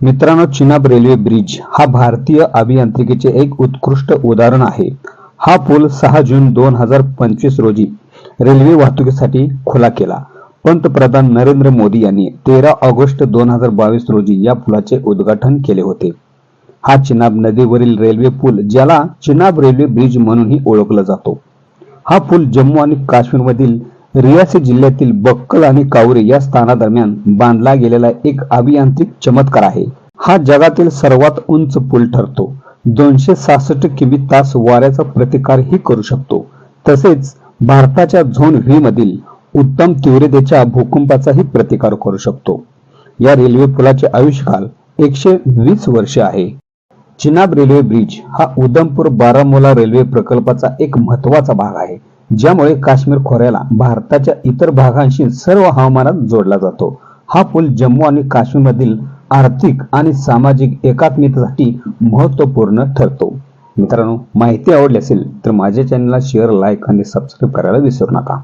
मित्रांनो Chenab railway bridge हा भारतीय अभियांत्रिकीचे एक उत्कृष्ट उदाहरण आहे. हा पूल सहा जून दोन हजार पंचवीस रोजी रेल्वे वाहतुकीसाठी खुला केला. पंतप्रधान नरेंद्र मोदी यांनी तेरा ऑगस्ट दोन हजार बावीस रोजी या पुलाचे उद्घाटन केले होते. हा चिनाब नदीवरील रेल्वे पूल ज्याला चिनाब रेल्वे ब्रिज म्हणूनही ओळखला जातो. हा पूल जम्मू आणि काश्मीरमधील रियासी जिल्ह्यातील बक्कल आणि कावरे या स्थानादरम्यान बांधला गेलेला एक अभियांत्रिक चमत्कार आहे. हा जगातील सर्वात उंच पूल ठरतो. दोनशे सहासष्ट किमी तास वाऱ्याचा प्रतिकारही करू शकतो. तसेच भारताच्या झोन व्ही मधील उत्तम तीव्रतेच्या भूकंपाचाही प्रतिकार करू शकतो. या रेल्वे पुलाचे आयुष्यकाल एकशे वीस वर्षे आहे. चिनाब रेल्वे ब्रिज हा उधमपूर बारामुला रेल्वे प्रकल्पाचा एक महत्त्वाचा भाग आहे. ज्यामुळे काश्मीर खोऱ्याला भारताच्या इतर भागांशी सर्व हवामानात जोडला जातो. हा पूल जम्मू आणि काश्मीरमधील आर्थिक आणि सामाजिक एकात्मतेसाठी महत्त्वपूर्ण ठरतो. मित्रांनो माहिती आवडली असेल तर माझ्या चॅनलला शेअर लाईक आणि सबस्क्राईब करायला विसरू नका.